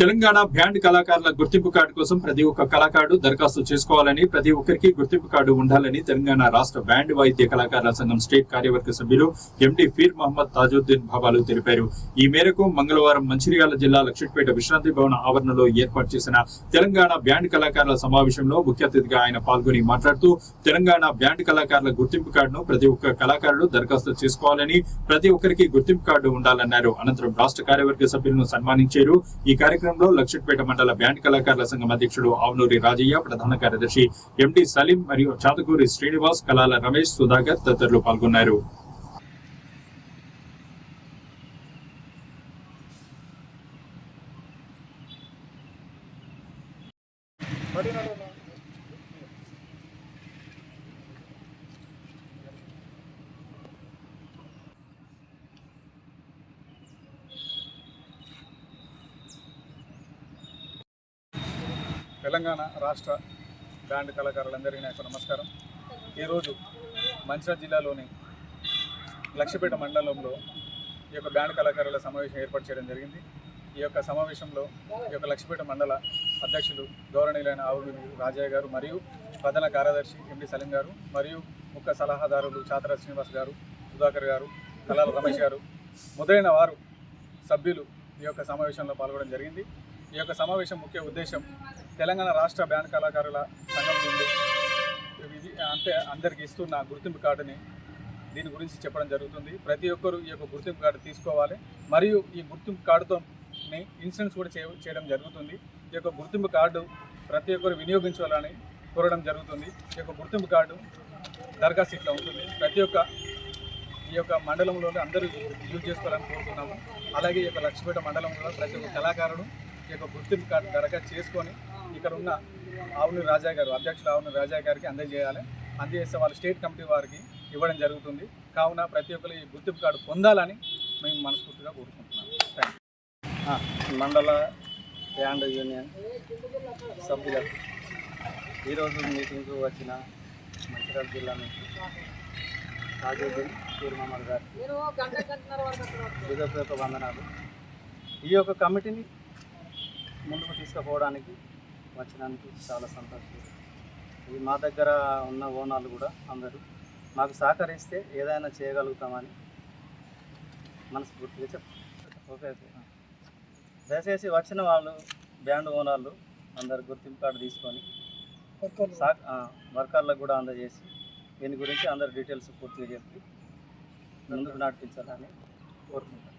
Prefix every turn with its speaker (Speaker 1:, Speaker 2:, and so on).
Speaker 1: Telangana band కళాకారుల గుర్తింపు card కోసం ప్రతి ఒక్క కళాకారుడు దరఖాస్తు చేసుకోవాలని ప్రతి ఒక్కరికి గుర్తింపు కార్డు ఉండాలని తెలంగాణ రాష్ట్ర బ్యాండ్ వాయిద్య కళాకారుల సంఘం స్టేట్ కార్యవర్గ సభ్యులు ఎండి ఫీర్ మహమ్మద్ తాజుద్దీన్ బాబాలు తెలిపారు. ఈ మేరకు మంగళవారం మంచిర్యాల జిల్లా లక్షట్పేట విశ్రాంతి భవన ఆవరణలో ఏర్పాటు చేసిన తెలంగాణ బ్యాండ్ కళాకారుల సమావేశంలో ముఖ్య అతిథిగా ఆయన పాల్గొని మాట్లాడుతూ తెలంగాణ బ్యాండ్ కళాకారుల గుర్తింపు కార్డును ప్రతి ఒక్క కళాకారుడు దరఖాస్తు చేసుకోవాలని ప్రతి ఒక్కరికి గుర్తింపు కార్డు ఉండాలన్నారు. అనంతరం రాష్ట్ర కార్యవర్గ సభ్యులను సన్మానించారు. ఈ కార్యక్రమంలో లక్షట్పేట మండల బ్యాండ్ కళాకారుల సంఘం అధ్యక్షుడు ఆవునూరి రాజయ్య ప్రధాన కార్యదర్శి ఎండి సలీం మరియు చాతకూరి శ్రీనివాస్ కళాల రమేష్ సుధాకర్ తదితరులు పాల్గొన్నారు.
Speaker 2: తెలంగాణ రాష్ట్ర బ్యాండ్ కళాకారులందరికీ నా యొక్క నమస్కారం. ఈరోజు మంచిర్యాల జిల్లాలోని లక్ష్యపేట మండలంలో ఈ యొక్క బ్యాండ్ కళాకారుల సమావేశం ఏర్పాటు చేయడం జరిగింది. ఈ యొక్క సమావేశంలో ఈ యొక్క లక్ష్మీపేట మండల అధ్యక్షులు గౌరవనీయులైన ఆవులు రాజయ్య గారు మరియు ప్రధాన కార్యదర్శి ఎండి సలీం గారు మరియు ముఖ్య సలహాదారులు చాతర శ్రీనివాస్ గారు సుధాకర్ గారు కళాల రమేష్ గారు. మొదలైన వారు సభ్యులు ఈ యొక్క సమావేశంలో పాల్గొనడం జరిగింది. ఈ యొక్క సమావేశం ముఖ్య ఉద్దేశం తెలంగాణ రాష్ట్ర బ్యాండ్ కళాకారుల సంఘం నుండి ఇది అంటే అందరికి ఇస్తున్న గుర్తింపు కార్డుని దీని గురించి చెప్పడం జరుగుతుంది. ప్రతి ఒక్కరూ ఈ యొక్క గుర్తింపు కార్డు తీసుకోవాలి. మరియు ఈ గుర్తింపు కార్డుతో ఇన్సూరెన్స్ కూడా చేయ చేయడం జరుగుతుంది. ఈ యొక్క గుర్తింపు కార్డు ప్రతి ఒక్కరు వినియోగించాలని కోరడం జరుగుతుంది. ఈ యొక్క గుర్తింపు కార్డు దరఖాస్తు ఇట్లా ఉంటుంది. ప్రతి ఒక్క ఈ యొక్క మండలంలోనే అందరూ యూజ్ చేసుకోవాలని కోరుతున్నాము. అలాగే ఈ యొక్క లక్ష్మీపేట మండలంలో ప్రతి ఒక్క కళాకారుడు ఈ యొక్క గుర్తింపు కార్డు దరఖాస్తు చేసుకొని ఇక్కడ ఉన్న ఆవుని రాజా గారు అధ్యక్షులు ఆవుని రాజా గారికి అందజేయాలి. అందజేస్తే వాళ్ళ స్టేట్ కమిటీ వారికి ఇవ్వడం జరుగుతుంది. కావున ప్రతి ఒక్కరు ఈ గుర్తింపు కార్డు పొందాలని మేము మనస్ఫూర్తిగా కోరుకుంటున్నాం. థ్యాంక్
Speaker 3: మండల బ్యాండ్ యూనియన్ సభ్యులకు ఈరోజు మీటింగ్కు వచ్చిన మంచిర్యాల జిల్లా నుంచి తాజుద్దీన్ షూర్ మహమ్మద్ గారు హృదయపూర్వక వందనాలు. ఈ యొక్క కమిటీని ముందుకు తీసుకుపోవడానికి వచ్చినందుకు చాలా సంతోషం. ఇది మా దగ్గర ఉన్న ఓనర్లు కూడా అందరూ మాకు సహకరిస్తే ఏదైనా చేయగలుగుతామని మనస్ఫూర్తిగా చెప్తాం ఓకే ఓకే. దయచేసి వచ్చిన వాళ్ళు బ్యాండ్ ఓనర్లు అందరు గుర్తింపు కార్డు తీసుకొని వర్కర్లకు కూడా అందజేసి దీని గురించి అందరు డీటెయిల్స్ పూర్తిగా చెప్పి ముందుకు నడిపించాలని కోరుకుంటున్నాను